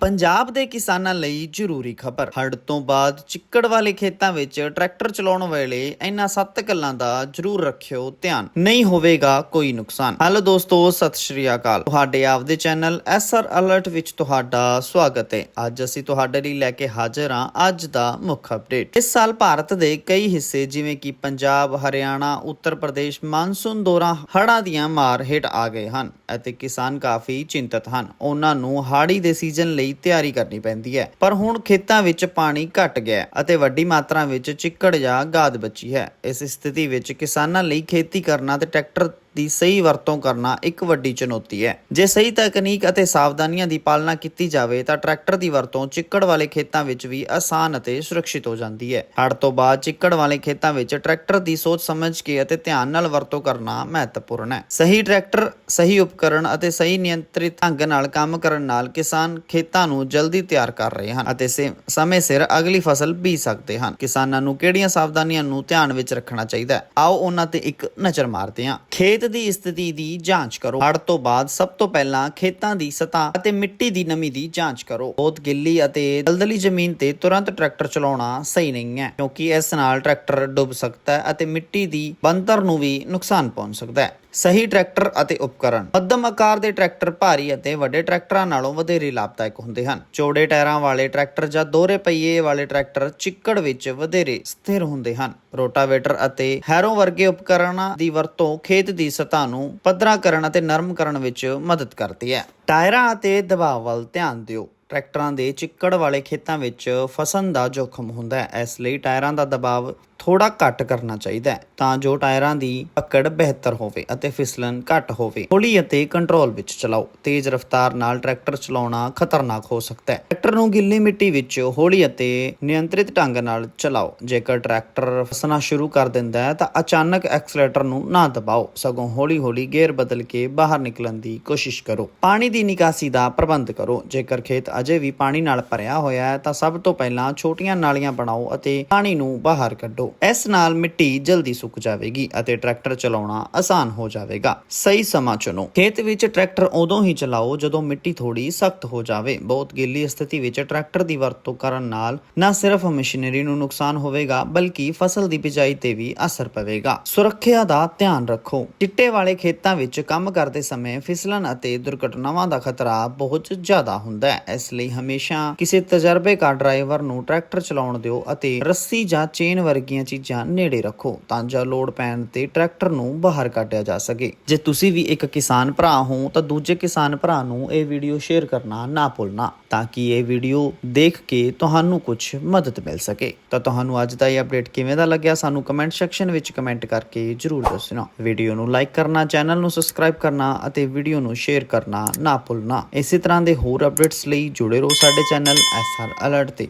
ਪੰਜਾਬ ਦੇ ਕਿਸਾਨਾਂ ਲਈ ਜ਼ਰੂਰੀ ਖਬਰ। ਹੜ੍ਹ ਤੋਂ ਬਾਅਦ ਚਿੱਕੜ ਵਾਲੇ ਖੇਤਾਂ ਵਿੱਚ ਟਰੈਕਟਰ ਚਲਾਉਣ ਵੇਲੇ ਇਹਨਾਂ ਸੱਤ ਗੱਲਾਂ ਦਾ ਜ਼ਰੂਰ ਰੱਖਿਓ ਧਿਆਨ। ਨਹੀਂ ਹੋਵੇਗਾ ਕੋਈ ਨੁਕਸਾਨ। ਹੈਲੋ ਦੋਸਤੋ, ਸਤਿ ਸ਼੍ਰੀ ਅਕਾਲ। ਤੁਹਾਡੇ ਆਪਦੇ ਚੈਨਲ ਐਸਆਰ ਅਲਰਟ ਵਿੱਚ ਤੁਹਾਡਾ ਸਵਾਗਤ ਹੈ। ਅੱਜ ਅਸੀਂ ਤੁਹਾਡੇ ਲਈ ਲੈ ਕੇ ਹਾਜ਼ਰ ਹਾਂ ਅੱਜ ਦਾ ਮੁੱਖ ਅਪਡੇਟ। ਇਸ ਸਾਲ ਭਾਰਤ ਦੇ ਕਈ ਹਿੱਸੇ ਜਿਵੇਂ ਕਿ ਪੰਜਾਬ, ਹਰਿਆਣਾ, ਉੱਤਰ ਪ੍ਰਦੇਸ਼ ਮਾਨਸੂਨ ਦੌਰਾਨ ਹੜ੍ਹਾਂ ਦੀਆਂ ਮਾਰ ਹੇਠ ਆ ਗਏ ਹਨ ਅਤੇ ਕਿਸਾਨ ਕਾਫੀ ਚਿੰਤਤ ਹਨ। ਉਹਨਾਂ ਨੂੰ ਹਾੜੀ ਦੇ ਸੀਜ਼ਨ ਲਈ ਤਿਆਰੀ ਕਰਨੀ ਪੈਂਦੀ ਹੈ। ਪਰ ਹੁਣ ਖੇਤਾਂ ਵਿੱਚ ਪਾਣੀ ਘਟ ਗਿਆ ਅਤੇ ਵੱਡੀ ਮਾਤਰਾ ਵਿੱਚ ਚਿੱਕੜ ਜਾਂ ਗਾਦ ਬਚੀ ਹੈ। ਇਸ ਸਥਿਤੀ ਵਿੱਚ ਕਿਸਾਨਾਂ ਲਈ ਖੇਤੀ ਕਰਨਾ ਤੇ ਟਰੈਕਟਰ ਦੀ ਸਹੀ ਵਰਤੋਂ ਕਰਨਾ ਇੱਕ ਵੱਡੀ ਚੁਣੌਤੀ ਹੈ। ਜੇ ਸਹੀ ਤਕਨੀਕ ਅਤੇ ਸਾਵਧਾਨੀਆਂ ਦੀ ਪਾਲਣਾ ਕੀਤੀ ਜਾਵੇ, ਤਾਂ ਟਰੈਕਟਰ ਦੀ ਵਰਤੋਂ ਚਿੱਕੜ ਵਾਲੇ ਖੇਤਾਂ ਵਿੱਚ ਵੀ ਆਸਾਨ ਅਤੇ ਸੁਰੱਖਿਅਤ ਹੋ ਜਾਂਦੀ ਹੈ। ਹੜ੍ਹ ਤੋਂ ਬਾਅਦ ਚਿੱਕੜ ਵਾਲੇ ਖੇਤਾਂ ਵਿੱਚ ਟਰੈਕਟਰ ਦੀ ਸੋਚ ਸਮਝ ਕੇ ਅਤੇ ਧਿਆਨ ਨਾਲ ਵਰਤੋਂ ਕਰਨਾ ਮਹੱਤਵਪੂਰਨ ਹੈ। ਸਹੀ ਟਰੈਕਟਰ, ਸਹੀ ਉਪਕਰਣ ਅਤੇ ਸਹੀ ਨਿਯੰਤਰਿਤ ਢੰਗ ਨਾਲ ਕੰਮ ਕਰਨ ਨਾਲ ਕਿਸਾਨ ਖੇਤਾਂ ਨੂੰ ਜਲਦੀ ਤਿਆਰ ਕਰ ਰਹੇ ਹਨ ਅਤੇ ਸਮੇਂ ਸਿਰ ਅਗਲੀ ਫਸਲ ਬੀਜ ਸਕਦੇ ਹਨ। ਕਿਸਾਨਾਂ ਨੂੰ ਕਿਹੜੀਆਂ ਸਾਵਧਾਨੀਆਂ ਨੂੰ ਧਿਆਨ ਵਿੱਚ ਰੱਖਣਾ ਚਾਹੀਦਾ ਹੈ? ਆਓ ਉਹਨਾਂ ਤੇ ਇੱਕ ਨਜ਼ਰ ਮਾਰਦੇ ਹਾਂ। ਖੇਤ ਦੀ ਸਥਿਤੀ ਦੀ ਜਾਂਚ ਕਰੋ। ਹੜ੍ਹ ਤੋਂ ਬਾਅਦ ਸਭ ਤੋਂ ਪਹਿਲਾਂ ਖੇਤਾਂ ਦੀ ਸਤ੍ਹਾ ਅਤੇ ਮਿੱਟੀ ਦੀ ਨਮੀ ਦੀ ਜਾਂਚ ਕਰੋ। ਬਹੁਤ ਗਿੱਲੀ ਅਤੇ ਦਲਦਲੀ ਜ਼ਮੀਨ ਤੇ ਤੁਰੰਤ ਟਰੈਕਟਰ ਚਲਾਉਣਾ ਸਹੀ ਨਹੀਂ ਹੈ, ਕਿਉਂਕਿ ਇਸ ਨਾਲ ਟਰੈਕਟਰ ਡੁੱਬ ਸਕਦਾ ਹੈ ਅਤੇ ਮਿੱਟੀ ਦੀ ਬਣਤਰ ਨੂੰ ਵੀ ਨੁਕਸਾਨ ਪਹੁੰਚ ਸਕਦਾ ਹੈ। ਸਹੀ ਟਰੈਕਟਰ ਅਤੇ ਉਪਕਰਣ ਮੱਧਮ ਆਕਾਰ ਦੇ ਟਰੈਕਟਰ ਭਾਰੀ ਅਤੇ ਵੱਡੇ ਟਰੈਕਟਰਾਂ ਨਾਲੋਂ ਵਧੇਰੇ ਲਾਭਦਾਇਕ ਹੁੰਦੇ ਹਨ। ਚੌੜੇ ਟਾਇਰਾਂ ਵਾਲੇ ਟਰੈਕਟਰ ਜਾਂ ਦੋਹਰੇ ਪਹੀਏ ਵਾਲੇ ਟਰੈਕਟਰ ਚਿੱਕੜ ਵਿੱਚ ਵਧੇਰੇ ਸਥਿਰ ਹੁੰਦੇ ਹਨ। ਰੋਟਾਵੇਟਰ ਅਤੇ ਹੈਰੋ ਵਰਗੇ ਉਪਕਰਣਾਂ ਦੀ ਵਰਤੋਂ ਖੇਤ ਦੀ ਸਤਹ ਨੂੰ ਪੱਧਰਾ ਕਰਨ ਅਤੇ ਨਰਮ ਕਰਨ ਵਿੱਚ ਮਦਦ ਕਰਦੀ ਹੈ। ਟਾਇਰਾਂ ਅਤੇ ਦਬਾਅ ਵੱਲ ਧਿਆਨ ਦਿਓ। ਟਰੈਕਟਰਾਂ ਦੇ ਚਿੱਕੜ ਵਾਲੇ ਖੇਤਾਂ ਵਿੱਚ ਫਸਣ ਦਾ ਜੋਖਮ ਹੁੰਦਾ ਹੈ। ਇਸ ਲਈ ਟਾਇਰਾਂ ਦਾ ਦਬਾਅ ਥੋੜਾ ਘੱਟ ਕਰਨਾ ਚਾਹੀਦਾ ਹੈ ਤਾਂ ਜੋ ਟਾਇਰਾਂ ਦੀ ਪਕੜ ਬਿਹਤਰ ਹੋਵੇ ਅਤੇ ਫਿਸਲਣ ਘੱਟ ਹੋਵੇ। ਹੌਲੀ ਅਤੇ ਕੰਟਰੋਲ ਵਿੱਚ ਚਲਾਓ। ਤੇਜ਼ ਰਫ਼ਤਾਰ ਨਾਲ ਟਰੈਕਟਰ ਚਲਾਉਣਾ ਖਤਰਨਾਕ ਹੋ ਸਕਦਾ ਹੈ। ਟਰੈਕਟਰ ਨੂੰ ਗਿੱਲੀ ਮਿੱਟੀ ਵਿੱਚ ਹੌਲੀ ਅਤੇ ਨਿਯੰਤਰਿਤ ਢੰਗ ਨਾਲ ਚਲਾਓ। ਜੇਕਰ ਟਰੈਕਟਰ ਫਸਣਾ ਸ਼ੁਰੂ ਕਰ ਦਿੰਦਾ ਹੈ ਤਾਂ ਅਚਾਨਕ ਐਕਸਲੇਟਰ ਨੂੰ ਨਾ ਦਬਾਓ। ਸਗੋਂ ਹੌਲੀ-ਹੌਲੀ ਗੇਅਰ ਬਦਲ ਕੇ ਬਾਹਰ ਨਿਕਲਣ ਦੀ ਕੋਸ਼ਿਸ਼ ਕਰੋ। ਪਾਣੀ ਦੀ ਨਿਕਾਸੀ ਦਾ ਪ੍ਰਬੰਧ ਕਰੋ। ਜੇਕਰ ਖੇਤ ਅਜੇ ਵੀ ਪਾਣੀ ਨਾਲ ਭਰਿਆ ਹੋਇਆ ਹੈ, ਤਾਂ ਸਭ ਤੋਂ ਪਹਿਲਾਂ ਛੋਟੀਆਂ ਨਾਲੀਆਂ ਬਣਾਓ ਅਤੇ ਪਾਣੀ ਨੂੰ ਬਾਹਰ ਕੱਢੋ। ਇਸ ਨਾਲ ਮਿੱਟੀ ਜਲਦੀ ਸੁੱਕ ਜਾਵੇਗੀ ਅਤੇ ਟਰੈਕਟਰ ਚਲਾਉਣਾ ਆਸਾਨ ਹੋ ਜਾਵੇਗਾ। ਸਹੀ ਸਮਾਂ ਚੁਣੋ। ਖੇਤ ਵਿੱਚ ਟਰੈਕਟਰ ਉਦੋਂ ਹੀ ਚਲਾਓ ਜਦੋਂ ਮਿੱਟੀ ਥੋੜੀ ਸਖਤ ਹੋ ਜਾਵੇ। ਬਹੁਤ ਗਿੱਲੀ ਸਥਿਤੀ ਵਿੱਚ ਟਰੈਕਟਰ ਦੀ ਵਰਤੋਂ ਕਰਨ ਨਾਲ ਨਾ ਸਿਰਫ ਮਸ਼ੀਨਰੀ ਨੂੰ ਨੁਕਸਾਨ ਹੋਵੇਗਾ, ਬਲਕਿ ਫਸਲ ਦੀ ਬਿਜਾਈ ਤੇ ਵੀ ਅਸਰ ਪਵੇਗਾ। ਸੁਰੱਖਿਆ ਦਾ ਧਿਆਨ ਰੱਖੋ। ਚਿੱਟੇ ਵਾਲੇ ਖੇਤਾਂ ਵਿੱਚ ਕੰਮ ਕਰਦੇ ਸਮੇਂ ਫਿਸਲਣ ਅਤੇ ਦੁਰਘਟਨਾਵਾਂ ਦਾ ਖਤਰਾ ਬਹੁਤ ਜ਼ਿਆਦਾ ਹੁੰਦਾ ਹੈ। ਇਸ ਲਈ ਹਮੇਸ਼ਾ ਕਿਸੇ ਤਜਰਬੇਕਾਰ ਡਰਾਈਵਰ ਨੂੰ ਟਰੈਕਟਰ ਚਲਾਉਣ ਦਿਓ ਅਤੇ ਰੱਸੀ ਜਾਂ ਚੇਨ ਵਰਗੀਆਂ ਚੀਜ਼ਾਂ ਨੇੜੇ ਰੱਖੋ ਤਾਂ ਜੋ ਲੋਡ ਪੈਣ ਤੇ ਟਰੈਕਟਰ ਨੂੰ ਬਾਹਰ ਕੱਢਿਆ ਜਾ ਸਕੇ। ਜੇ ਤੁਸੀਂ ਵੀ ਇੱਕ ਕਿਸਾਨ ਭਰਾ ਹੋ ਤਾਂ ਦੂਜੇ ਕਿਸਾਨ ਭਰਾ ਨੂੰ ਇਹ ਵੀਡੀਓ ਸ਼ੇਅਰ ਕਰਨਾ ਨਾ ਭੁੱਲਣਾ ਤਾਂ ਕਿ ਇਹ ਵੀਡੀਓ ਦੇਖ ਕੇ ਤੁਹਾਨੂੰ ਕੁਝ ਮਦਦ ਮਿਲ ਸਕੇ। ਤਾਂ ਤੁਹਾਨੂੰ ਅੱਜ ਦਾ ਇਹ ਅਪਡੇਟ ਕਿਵੇਂ ਦਾ ਲੱਗਿਆ ਸਾਨੂੰ ਕਮੈਂਟ ਸੈਕਸ਼ਨ ਵਿੱਚ ਕਮੈਂਟ ਕਰਕੇ ਜਰੂਰ ਦੱਸਣਾ। ਵੀਡੀਓ ਨੂੰ ਲਾਈਕ ਕਰਨਾ, ਚੈਨਲ ਨੂੰ ਸਬਸਕ੍ਰਾਈਬ ਕਰਨਾ ਅਤੇ ਵੀਡੀਓ ਨੂੰ ਸ਼ੇਅਰ ਕਰਨਾ ਨਾ ਭੁੱਲਣਾ। ਇਸੇ ਤਰ੍ਹਾਂ ਦੇ ਹੋਰ ਅਪਡੇਟਸ ਲਈ ਜੁੜੇ ਰਹੋ ਸਾਡੇ ਚੈਨਲ ਐਸਆਰ ਅਲਰਟ ਤੇ।